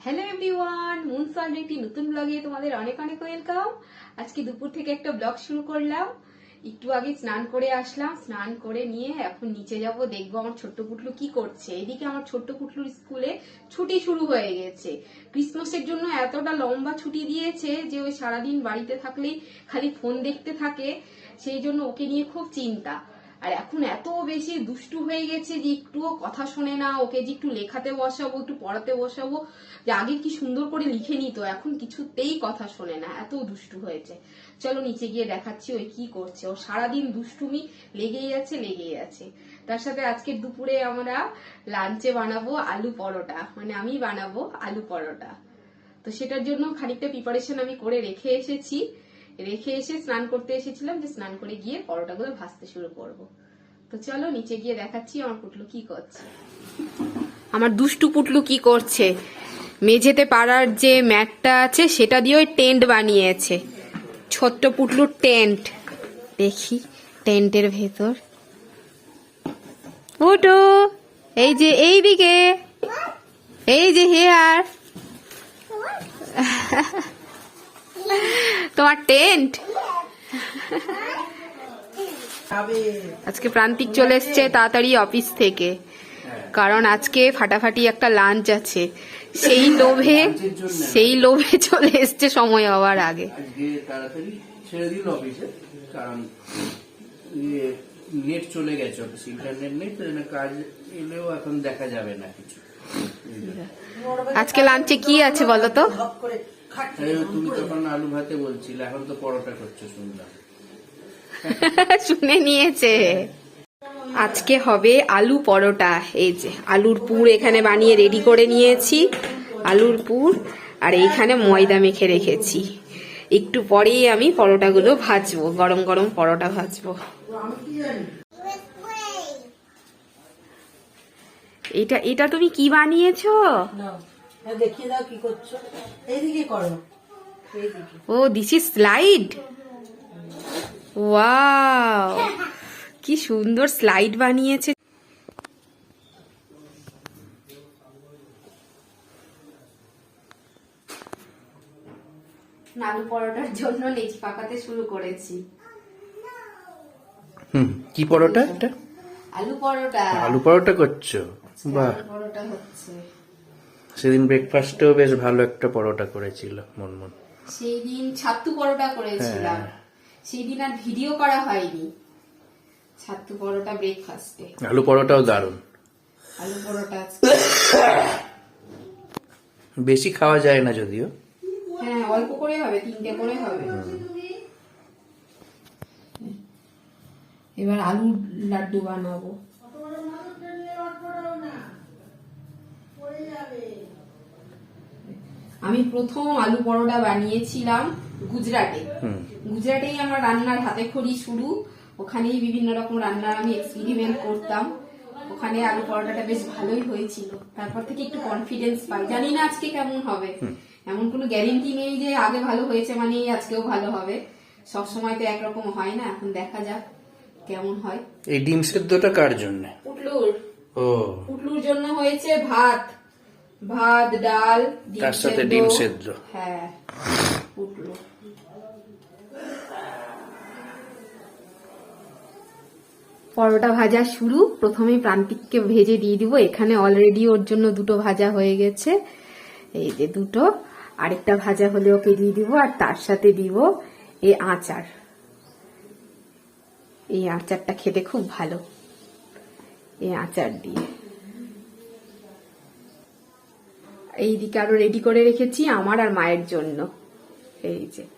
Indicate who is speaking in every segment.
Speaker 1: Hello everyone মুনসান একটি নতুন ব্লগে তোমাদের অনেক অনেক ওয়েলকাম আজকে দুপুর থেকে একটা ব্লগ শুরু করলাম। একটু আগে স্নান করে আসলাম, স্নান করে নিয়ে এখন নিচে যাব, দেখব আমার ছোট্ট পুটলু কি করছে। এদিকে আমার ছোট্ট পুটলুর স্কুলে ছুটি শুরু হয়ে গেছে। ক্রিসমাসের জন্য এতটা লম্বা ছুটি দিয়েছে যে ওই সারাদিন বাড়িতে থাকলেই খালি ফোন দেখতে থাকে, সেই জন্য ওকে নিয়ে খুব চিন্তা। আর এখন এত বেশি দুষ্টু হয়ে গেছে যে একটুও কথা শোনে না, ওকে যে একটু লেখাতে বসাবো, একটু পড়াতে বসাবো, যে আগে কি সুন্দর করে লিখে নিত, এখন কিছুতেই কথা শোনে না, এত দুষ্টু হয়েছে। চলো নিচে গিয়ে দেখাচ্ছি ওই কি করছে। ও সারাদিন দুষ্টুমি লেগেই আছে লেগেই আছে। তার সাথে আজকের দুপুরে আমরা লাঞ্চে বানাবো আলু পরোটা মানে আমি বানাবো আলু পরোটা। তো সেটার জন্য খানিকটা প্রিপারেশন আমি করে রেখে এসেছি। রেখে এসে স্নান করতে এসেছিলাম, যে স্নান করে গিয়ে পরোটাগুলো ভাজতে শুরু করব। তো চলো নিচে গিয়ে দেখাচ্ছি আমার পুটলু কি করছে। আমার দুষ্টু পুটলু কি করছে? মেঝেতে পাড়ার যে ম্যাটটা আছে, সেটা দিয়ে ওই টেন্ট বানিয়েছে। ছোট্ট পুটলুর টেন্ট। দেখি, টেন্টের ভেতর। ওটো এই যে এই দিকে এই যে হেয়ার। তোমার টেন্ট আজকে প্রান্তিক চলে এসছে তাড়াতাড়ি অফিস থেকে। কারণ আজকে ফাটাফাটি একটা লাঞ্চ আছে। সেই লোভে সেই লোভে চলে এসছে সময় হওয়ার আগে।
Speaker 2: আজকে তাড়াতাড়ি ছেড়ে দিল অফিসে কারণ ইয়ে নেট চলে গেছে অফিস ইন্টারনেট নেই তো কাজ এলেও এখন দেখা যাবে না কিছু।
Speaker 1: আজকে লাঞ্চে কি আছে বলো তো?
Speaker 2: তুমি তখন আলু ভাতে বলছিলে এখন তো পরোটা করছ শুনলাম।
Speaker 1: শুনে নিয়েছে। আজকে হবে আলু পরোটা। এই যে আলুর পুর এখানে বানিয়ে রেডি করে নিয়েছি। আলুর পুর আর এইখানে ময়দা মেখে রেখেছি। একটু পরেই আমি পরোটাগুলো ভাজবো গরম গরম পরোটা ভাজবো। এটা এটা তুমি কি বানিয়েছো?
Speaker 3: হ্যাঁ, দেখিয়ে দাও কি করছ। এইদিকে করো। এইদিকে।
Speaker 1: Oh this is slide wow কি সুন্দর স্লাইড বানিয়েছে। আলু পরোটার জন্য লেজ পাকাতে শুরু করেছি।
Speaker 2: হুম কি পরোটা এটা?
Speaker 1: আলু পরোটা।
Speaker 2: আলু পরোটা করছ? বাহ।
Speaker 1: পরোটা হচ্ছে।
Speaker 2: সেদিন ব্রেকফাস্টেও বেশ ভালো একটা পরোটা করেছিল মনমন।
Speaker 1: সেই দিন ছাত্তু পরোটা করেছিলাম।
Speaker 2: হ্যাঁ।
Speaker 1: সেই দিন আর ভিডিও করা হয়নি। ছাত্তু পরোটা ব্রেকফাস্টে
Speaker 2: আলু পরোটাও দারুণ।
Speaker 1: আলু পরোটা
Speaker 2: বেশি খাওয়া যায় না যদিও।
Speaker 1: হ্যাঁ অল্প করে হবে তিনটে করে হবে। এবার আলুর লাড্ডু বানাবো। আমি প্রথম আলু পরোটা বানিয়েছিলাম গুজরাটে। গুজরাটেই আমার রান্নার হাতে খড়ি শুরু। ওখানেই বিভিন্ন রকম রান্নার আমি এক্সপেরিমেন্ট করতাম। ওখানে আলু পরোটাটা বেশ ভালোই হয়েছিল। তারপর থেকে একটু কনফিডেন্স পাই। জানি না আজকে কেমন হবে। এমন কোনো গ্যারেন্টি নেই যে আগে ভালো হয়েছে মানেই আজকেও ভালো হবে। সব সময় তো একরকম হয় না। এখন দেখা যাক কেমন হয়।
Speaker 2: এই ডিম সেদ্ধটা কার জন্য?
Speaker 1: পুটলুর।
Speaker 2: ও।
Speaker 1: পুটলুর জন্য হয়েছে ভাত। ভাত ডাল
Speaker 2: তার সাথে ডিম সেদ্ধ।
Speaker 1: হ্যাঁ পুটলু পরোটা ভাজা শুরু। প্রথমে প্রান্তিককে ভেজে দিয়ে দিব। এখানে অলরেডি ওর জন্য দুটো ভাজা হয়ে গেছে। এই যে দুটো। আরেকটা ভাজা হলে ওকে দিয়ে দিব আর তার সাথে দিব এই আচার। এই আচারটা খেতে খুব ভালো। এই আচার দিয়ে। এইদিকে আরও রেডি করে রেখেছি আমার আর মায়ের জন্য। এই যে।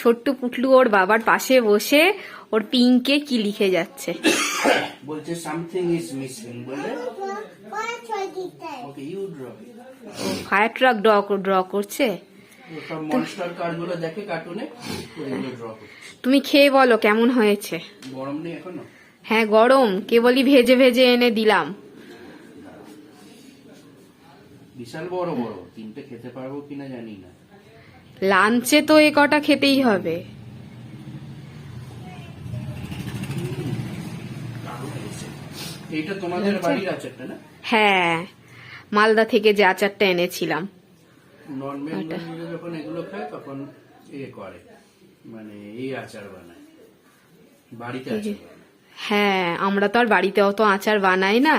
Speaker 1: ছোট্ট পুটলু ওর বাবার পাশে বসে ওর পিঙ্কে কি লিখে যাচ্ছে?
Speaker 2: বলছে সামথিং ইজ মিসিং বলে okay you draw
Speaker 1: fire truck draw draw করছে?
Speaker 2: মনস্টার কার্ডগুলো দেখে কার্টুনে ড্র করছে।
Speaker 1: তুমি খেয়ে বলো কেমন হয়েছে?
Speaker 2: গরম নেই এখনও?
Speaker 1: হ্যাঁ গরম। কেবলই ভেজে ভেজে এনে দিলাম।
Speaker 2: বিশাল বড় বড়। তিনটে খেতে পারব কিনা জানি না।
Speaker 1: লাঞ্চে তো এ কটা খেতেই হবে। হ্যাঁ মালদা থেকে যে আচারটা এনেছিলাম।
Speaker 2: নন যখন এগুলো খায় তখন ইয়ে করে মানে এই আচার বানায়। বাড়িতে আচার
Speaker 1: হ্যাঁ আমরা তো আর বাড়িতে অত আচার বানাই না।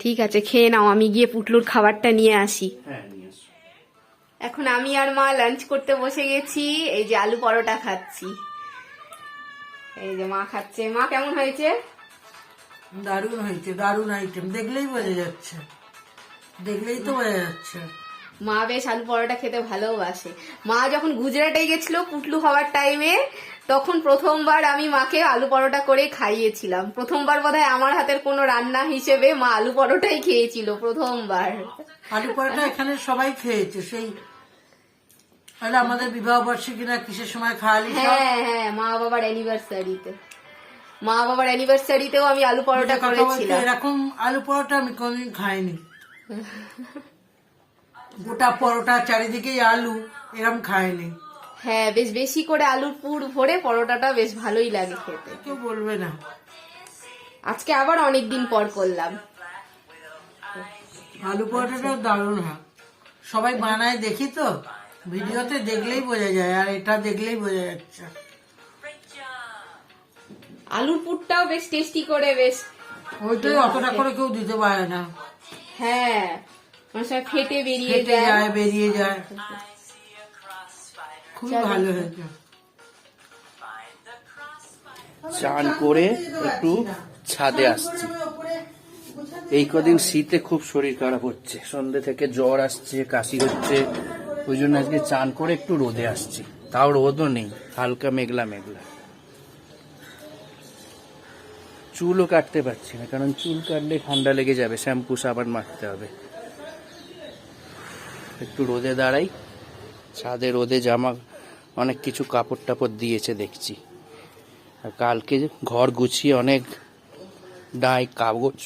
Speaker 1: ঠিক আছে খেয়ে নাও আমি গিয়ে পুটলুর খাবারটা নিয়ে আসি।
Speaker 2: হ্যাঁ নিয়ে আসো।
Speaker 1: এখন আমি আর মা লাঞ্চ করতে বসে গেছি এই যে আলু পরোটা খাচ্ছি। এই যে মা খাচ্ছে। মা কেমন হয়েছে?
Speaker 3: দারুণ হয়েছে দারুণ আইটেম দেখলেই বোঝা যাচ্ছে। দেখলেই তো বোঝা যাচ্ছে।
Speaker 1: মা বেশ আলু পরোটা খেতে ভালোবাসে। মা যখন গুজরাটে গেছিল পুটলু হওয়ার টাইমে তখন প্রথমবার আমি মাকে আলু পরোটা করে খাইয়েছিলাম। প্রথমবার বোধহয় আমার হাতের কোনো রান্না হিসেবে মা আলু পরোটাই খেয়েছিল প্রথমবার।
Speaker 3: আলু পরোটা এখানে সবাই খেয়েছে সেই তাহলে আমাদের বিবাহ বার্ষিকী না কিসের সময় খাওয়ালি
Speaker 1: হ্যাঁ হ্যাঁ মা বাবার অ্যানিভার্সারিতে মা বাবার অ্যানিভার্সারিতেও আমি আলু পরোটা করেছিলাম।
Speaker 3: এরকম আলু পরোটা আমি কোনদিন খাইনি। গোটা পরোটা চারিদিকে আলু এরকম খাইনি
Speaker 1: হ্যাঁ বেশ বেশি করে আলুর পুর ভরে পরোটাটা বেশ ভালোই লাগে খেতে।
Speaker 3: কেউ বলবে না।
Speaker 1: আজকে আবার অনেকদিন পর করলাম।
Speaker 3: আলু পরোটাটা দারুণ হয়। সবাই বানায় দেখি তো ভিডিওতে দেখলেই বোঝা যায় আর এটা দেখলেই বোঝা যাচ্ছে।
Speaker 1: আলুর পুরটাও বেশ টেস্টি করে বেশ
Speaker 3: ওইটাই অতটা করে কেউ দিতে পারে না।
Speaker 1: হ্যাঁ। অনেক ফেটে বেরিয়ে যায়।
Speaker 3: যায় বেরিয়ে যায়। খুব ভালো হয়েছে।
Speaker 2: চান করে একটু ছাদে আসছি। এই কদিন শীতে খুব শরীর খারাপ হচ্ছে। সন্ধ্যে থেকে জ্বর আসছে কাশি হচ্ছে। ওই জন্য আজকে চান করে একটু রোদে আসছি। তাও রোদও নেই হালকা মেঘলা মেঘলা। চুলও কাটতে পারছি না কারণ চুল কাটলে ঠান্ডা লেগে যাবে শ্যাম্পু সাবান মাখতে হবে। একটু রোদে দাঁড়াই। ছাদে রোদে জামা অনেক কিছু কাপড় টাপড় দিয়েছে দেখছি। আর কালকে ঘর গুছিয়ে অনেক ডাই, কাগজ,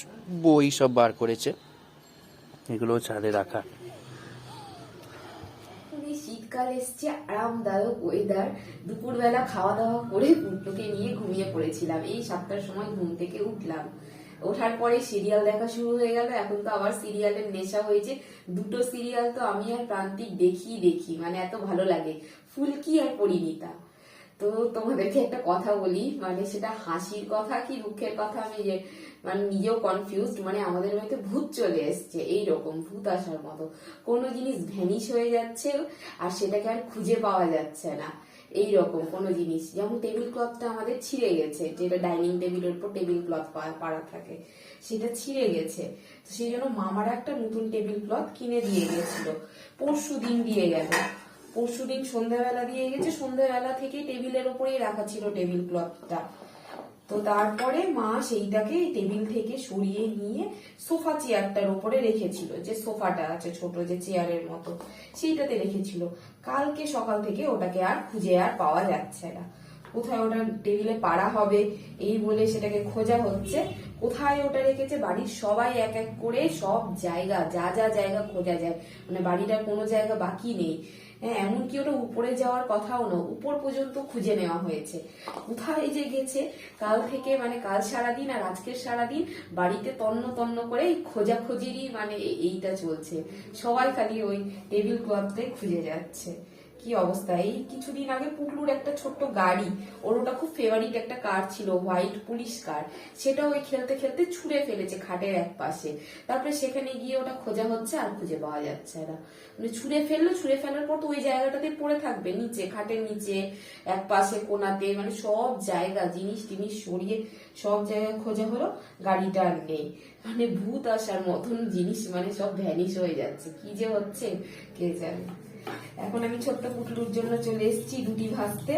Speaker 2: বই সব বার করেছে। এগুলো ছাদে রাখা।
Speaker 1: শীতকাল এসছে, আরামদায়ক ওয়েদার দুপুরবেলা খাওয়া দাওয়া করে পুটলুকে নিয়ে ঘুমিয়ে পড়েছিলাম। এই সাতটার সময় ঘুম থেকে উঠলাম। ওঠার পরে সিরিয়াল দেখা শুরু হয়ে গেল। এখন তো আবার সিরিয়ালের নেশা হয়েছে। দুটো সিরিয়াল তো আমি আর প্রান্তিক দেখি দেখি। মানে এত ভালো লাগে। ফুলকি আর পরিণীতা তো তোমাদেরকে একটা কথা বলি। মানে সেটা হাসির কথা কি দুঃখের কথা? আমি যে মানে নিজেও কনফিউজড মানে আমাদের বাড়িতে ভূত চলে এসছে। এইরকম ভূত আসার মতো। কোনো জিনিস ভ্যানিশ হয়ে যাচ্ছে আর সেটাকে আর খুঁজে পাওয়া যাচ্ছে না। এই রকম কোনো জিনিস। যেমন টেবিল ক্লথটা আমাদের ছিঁড়ে গেছে, যেটা ডাইনিং টেবিলের উপর টেবিল ক্লথ পাড়া থাকে, সেটা ছিঁড়ে গেছে। তো সেই জন্য মামারা একটা নতুন টেবিল ক্লথ কিনে দিয়ে গেছিল। পরশু দিন দিয়ে গেল। পরশু দিন সন্ধ্যাবেলা দিয়ে গেছে, সন্ধ্যাবেলা থেকে টেবিলের ওপরেই রাখা ছিল টেবিল ক্লথটা তো তারপরে মা সেইটাকে টেবিল থেকে সরিয়ে নিয়ে সোফা চেয়ারটার উপরে রেখেছিল, যে সোফাটা আছে ছোট যে চেয়ারের মতো, সেইটাতে রেখেছিল। কালকে সকাল থেকে ওটাকে আর খুঁজে আর পাওয়া যাচ্ছে না। কোথায় ওটা টেবিলে পাড়া হবে, এই বলে সেটাকে খোঁজা হচ্ছে। কোথায় ওটা রেখেছে? বাড়ির সবাই এক এক করে সব জায়গা, যা যা জায়গা খোঁজা যায়। মানে বাড়িটার কোনো জায়গা বাকি নেই। হ্যাঁ এমনকি ওটা উপরে যাওয়ার কথাও না উপর পর্যন্ত খুঁজে নেওয়া হয়েছে। কোথায় যে গেছে, কাল থেকে মানে কাল সারাদিন আর আজকের সারাদিন বাড়িতে তন্ন তন্ন করে খোঁজাখুঁজিরই মানে এইটা চলছে। সবাই খালি ওই টেবিল ক্লথটাই খুঁজে যাচ্ছে। কি অবস্থা? এই কিছুদিন আগে পুটলুর একটা ছোট্ট গাড়ি, ওর ওটা খুব ফেভারিট একটা কার ছিল হোয়াইট পুলিশ কার সেটা ওই খেলতে খেলতে ছুঁড়ে ফেলেছে খাটের এক পাশে তারপরে সেখানে গিয়ে ওটা খোঁজা হচ্ছে, আর খুঁজে পাওয়া যাচ্ছে না। মানে ছুঁড়ে ফেলল, ছুঁড়ে ফেলার পর তো ওই জায়গাটাতে পড়ে থাকবে, নিচে, খাটের নিচে এক পাশে কোনাতে মানে সব জায়গা, জিনিস টিনিস সরিয়ে সব জায়গায় খোঁজা হলো, গাড়িটা আর নেই। মানে ভূত আসার মতন জিনিস মানে সব ভ্যানিশ হয়ে যাচ্ছে। কি যে হচ্ছে, কে জানে। এখন আমি ছোট্ট পুটলুর জন্য চলে এসেছি রুটি ভাজতে।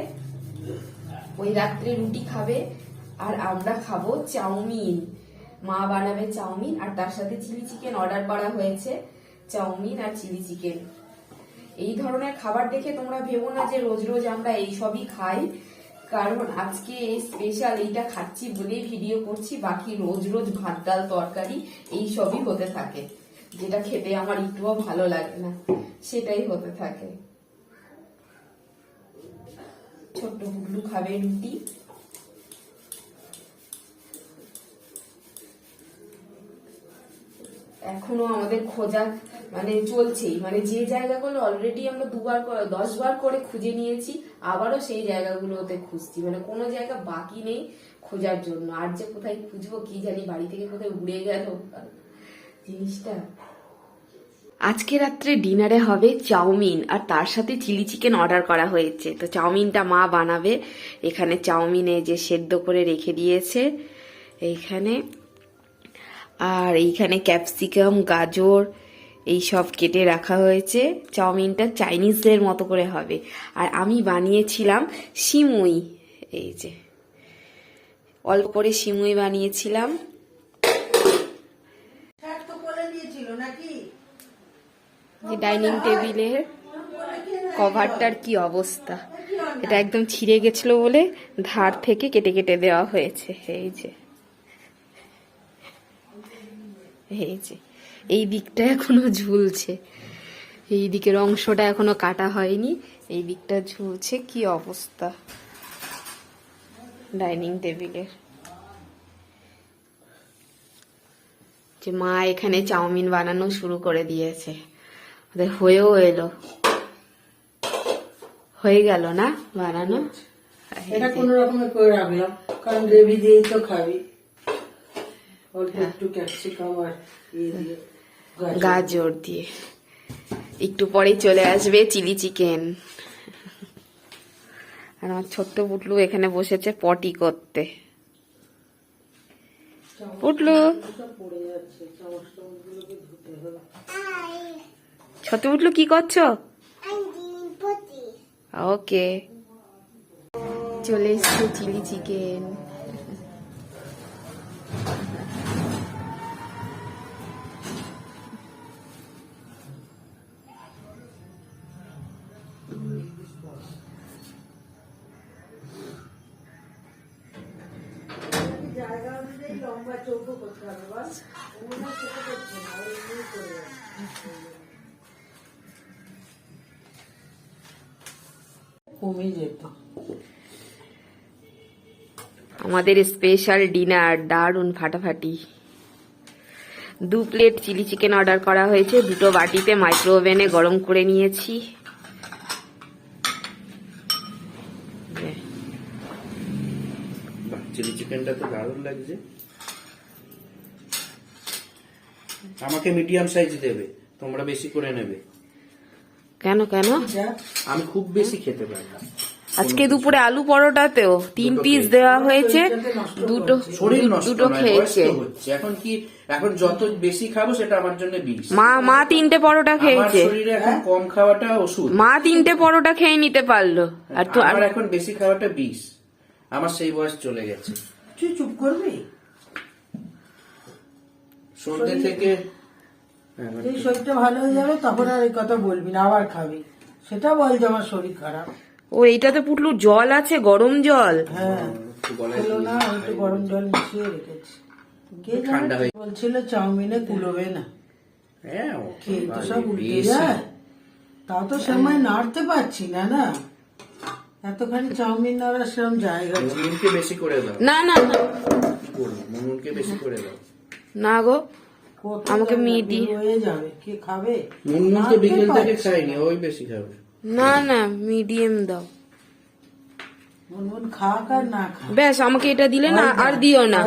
Speaker 1: ওই রাত্রে রুটি খাবে, আর আমরা খাব চাউমিন। মা বানাবে চাউমিন, আর তার সাথে চিলি চিকেন অর্ডার করা হয়েছে, চাউমিন আর চিলি চিকেন। এই ধরনের খাবার দেখে তোমরা ভেবো না যে রোজ রোজ আমরা এই সবই খাই, কারণ আজকে এই স্পেশাল এইটা খাচ্ছি বলেই ভিডিও করছি, বাকি রোজ রোজ ভাত, ডাল, তরকারি, এই সবই হতে থাকে। যেটা খেতে আমার একটুও ভালো লাগে না, সেটাই হতে থাকে। ছোট্ট গুগলু খাবে রুটি। এখনও আমাদের খোঁজা মানে চলছেই মানে যে জায়গাগুলো অলরেডি আমরা দুবার দশ বার করে খুঁজে নিয়েছি, আবারও সেই জায়গাগুলোতে খুঁজছি। মানে কোনো জায়গা বাকি নেই খোঁজার জন্য। আর যে কোথায় খুঁজবো, কি জানি বাড়ি থেকে কোথায় উড়ে গেল। জিনিসটা? আজকে রাত্রে ডিনারে হবে চাউমিন, আর তার সাথে চিলি চিকেন অর্ডার করা হয়েছে। তো চাউমিনটা মা বানাবে। এখানে চাউমিনে যে সেদ্ধ করে রেখে দিয়েছে এইখানে। আর এইখানে ক্যাপসিকাম, গাজর, এই সব কেটে রাখা হয়েছে। চাউমিনটা চাইনিজদের মতো করে হবে। আর আমি বানিয়েছিলাম সিমুই, এই যে। অল্প করে সিমুই বানিয়েছিলাম
Speaker 3: শার্ট তো কোলে নিয়েছিল নাকি
Speaker 1: যে ডাইনিং টেবিলের কভারটার কি অবস্থা? এটা একদম ছিঁড়ে গেছিল বলে ধার থেকে কেটে কেটে দেওয়া হয়েছে। এই যে। এই যে। এই দিকটা এখনও ঝুলছে। এই দিকের অংশটা এখনও কাটা হয়নি। এই দিকটা ঝুলছে। কি অবস্থা? ডাইনিং টেবিলের যে মা এখানে চাউমিন বানানো শুরু করে দিয়েছে। হয়েও এলো হয়ে গেল না বানানো
Speaker 3: এটা কোন রকমের করে রাখলাম কারণ গ্রেভি দিয়েই তো খাবি অল্প একটু ক্যাপসিকাম আর ইয়ে গাজর।
Speaker 1: গাজর দিয়ে একটু পরেই চলে আসবে চিলি চিকেন আর আমার ছোট্ট পুটলু এখানে বসেছে পটি করতে পুটলু ছোট উঠল? কি করছ? ওকে চলে এসছে চিলি চিকেন।
Speaker 3: যেত।
Speaker 1: আমাদের স্পেশাল ডিনার দারুণ ফাটাফাটি। দু প্লেট চিলি চিকেন অর্ডার করা হয়েছে দুটো বাটিতে মাইক্রো ওভেনে গরম করে নিয়েছি।
Speaker 2: চিলি চিকেনটা তো দারুণ লাগছে। আমাকে মিডিয়াম সাইজ দেবে তোমরা বেশি করে নেবে।
Speaker 1: কেন কেন?
Speaker 2: আমি খুব বেশি খেতে পারি না।
Speaker 1: আজকে দুপুরে আলু পরোটাতেও তিন পিস দেওয়া হয়েছে দুটো দুটো খেয়েছে।
Speaker 2: এখন কি এখন যত বেশি খাব সেটা আমার জন্য বিষ।
Speaker 1: মা মা তিনটে পরোটা খেয়েছে।
Speaker 2: এখন কম খাওয়াটা ওষুধ।
Speaker 1: মা তিনটে পরোটা খেয়ে নিতে পারল। আর তো
Speaker 2: আমার এখন বেশি খাওয়াটা বিষ। আমার সেই বয়স চলে গেছে।
Speaker 3: তুই চুপ করবি?
Speaker 2: সন্ধ্যে থেকে হ্যাঁ,
Speaker 3: এই শরীরটা ভালো হয়ে যাবে তখন আর এই কথা বলবি না আবার খাবি। সেটা বল যে আমার শরীর খারাপ।
Speaker 1: ও এইটাতে পুটলু জল আছে গরম জল?
Speaker 3: হ্যাঁ।
Speaker 2: দিয়ে-
Speaker 3: না একটু গরম জল মিশিয়ে রেখেছি।
Speaker 2: হয়ে-
Speaker 3: বলছিল চাউমিনে কুলোবে না।
Speaker 2: হ্যাঁ
Speaker 3: খেয়ে তো সব উল্টে যায়। তাও তো সময় নাড়তে পারছি না না? এতখানি চাউমিন নাড়ার সেরকম জায়গা
Speaker 2: বেশি করে দাও।
Speaker 1: না না না।
Speaker 2: কি করব? মুনমুনকে বেশি করে দাও।
Speaker 1: না গো আমাকে
Speaker 3: জায়গা
Speaker 1: মিডি-
Speaker 3: হয়ে যাবে? কে খাবে?
Speaker 2: মুনমুন তো বিকেল থেকে খায়নি ওই বেশি খাবে।
Speaker 1: না না মিডিয়াম দাও। ব্যাস আমাকে এটা দিলে না আর দিও না।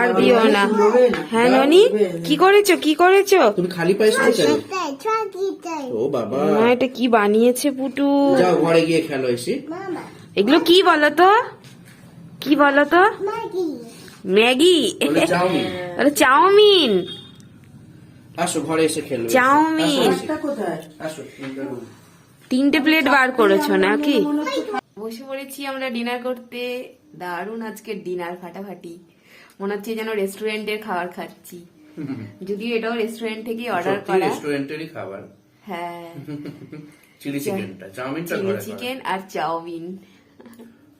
Speaker 1: আর দিও না। হ্যাঁ ননি? কি করেছ? কি করেছ?
Speaker 2: তুমি খালি ও বাবা।
Speaker 1: মা এটা কি বানিয়েছে পুটু?
Speaker 2: যাও ঘরে গিয়ে খেলো এসে।
Speaker 1: এগুলো কি বলো তো কি বলো তো ম্যাগি?
Speaker 2: চাউমিন। আসো ঘরে এসে খেলো এসে।
Speaker 1: চাউমিন।
Speaker 2: আসো, তিনটা
Speaker 1: প্লেট বার করেছ নাকি? বসে পড়েছি আমরা ডিনার করতে। দারুণ আজকে ডিনার ফাটাফাটি। মনে হচ্ছে যেন রেস্টুরেন্টের খাবার খাচ্ছি। যদিও এটাও রেস্টুরেন্ট থেকে অর্ডার করা।
Speaker 2: রেস্টুরেন্টেরই খাবার।
Speaker 1: হ্যাঁ।
Speaker 2: চিলি। চিকেনটা চাউমিনটা
Speaker 1: চিলি চিকেন আর চাউমিন।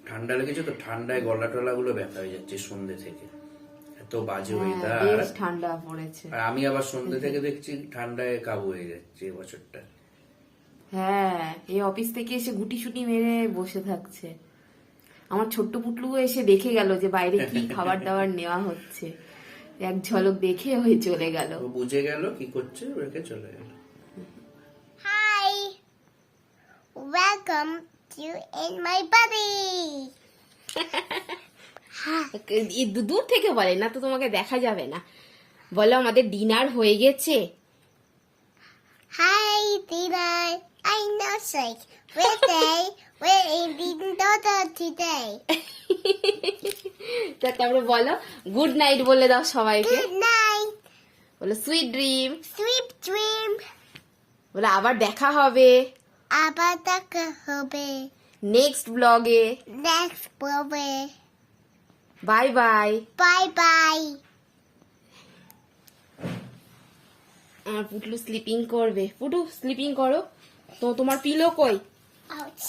Speaker 2: ঠান্ডা লেগেছে তো ঠান্ডায় গলা টলা গুলো ব্যথা হয়ে যাচ্ছে সন্ধ্যে থেকে। এত বাজে
Speaker 1: হ্যাঁ,
Speaker 2: ওয়েদার
Speaker 1: ঠান্ডা পড়েছে।
Speaker 2: আর আমি আবার সন্ধ্যে থেকে দেখছি ঠান্ডায় কাবু হয়ে যাচ্ছে এবছরটা
Speaker 1: হ্যাঁ এই অফিস থেকে এসে গুটি সুটি মেরে বসে থাকছে। আমার ছোট্ট পুটলু এসে দেখে গেল যে বাইরে কি খাবার দাবার নেওয়া হচ্ছে। এক ঝলক দেখে হয়ে চলে গেল।
Speaker 2: বুঝে গেল কি করছে রেখে চলে গেল।
Speaker 4: To In My Body.
Speaker 1: এই দূ- দূর থেকে বলে না তো তোমাকে দেখা যাবে না। বলো আমাদের ডিনার হয়ে গেছে।
Speaker 4: Hi, Tina. I know sick. We're day. We're eating Dodo today.
Speaker 1: তা তারপরে বলো গুড নাইট বলে দাও সবাইকে
Speaker 4: Good night.
Speaker 1: বলো সুইট ড্রিম
Speaker 4: Sweet dream.
Speaker 1: বলো আবার দেখা হবে
Speaker 4: আবার দেখা হবে
Speaker 1: নেক্সট ব্লগে
Speaker 4: next movie.
Speaker 1: Bye bye
Speaker 4: Bye bye.
Speaker 1: আমার পুটলু স্লিপিং করবে পুটু স্লিপিং করো তো তোমার পিলো কই?
Speaker 4: Ouch.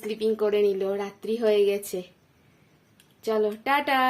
Speaker 1: স্লিপিং করে নিল রাত্রি হয়ে গেছে। চলো টাটা।